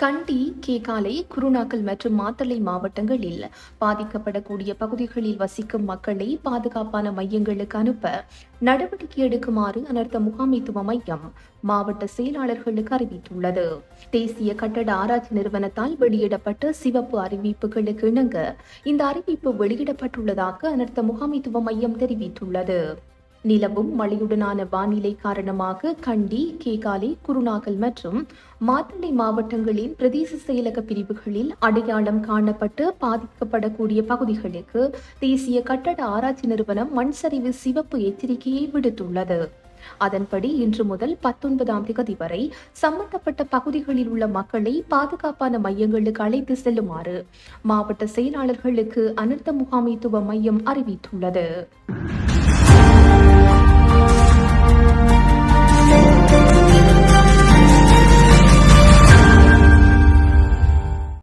கண்டி கேகாலை குருணாக்கல் மற்றும் மாத்தளை மாவட்டங்களில் பாதிக்கப்படக்கூடிய பகுதிகளில் வசிக்கும் மக்களை பாதுகாப்பான மையங்களுக்கு அனுப்ப நடவடிக்கை எடுக்குமாறு அனர்த்த முகாமைத்துவ மையம் மாவட்ட செயலாளர்களுக்கு அறிவித்துள்ளது. தேசிய கட்டட ஆராய்ச்சி நிறுவனத்தால் வெளியிடப்பட்ட சிவப்பு அறிவிப்புகளுக்கு இணங்க இந்த அறிவிப்பு வெளியிடப்பட்டுள்ளதாக அனர்த்த முகாமைத்துவ மையம் தெரிவித்துள்ளது. நிலவும் மழையுடனான வானிலை காரணமாக கண்டி கேகாலை குருநாகல் மற்றும் மாத்தளை மாவட்டங்களின் பிரதேச செயலக பிரிவுகளில் அடையாளம் காணப்பட்டு பாதிக்கப்படக்கூடிய பகுதிகளுக்கு தேசிய கட்டட ஆராய்ச்சி நிறுவனம் மண்சரிவு சிவப்பு எச்சரிக்கையை விடுத்துள்ளது. அதன்படி இன்று முதல் பத்தொன்பதாம் தேதி வரை சம்பந்தப்பட்ட பகுதிகளில் உள்ள மக்களை பாதுகாப்பான மையங்களுக்கு அழைத்து செல்லுமாறு மாவட்ட செயலாளர்களுக்கு அனர்த்த முகாமைத்துவ மையம் அறிவித்துள்ளது.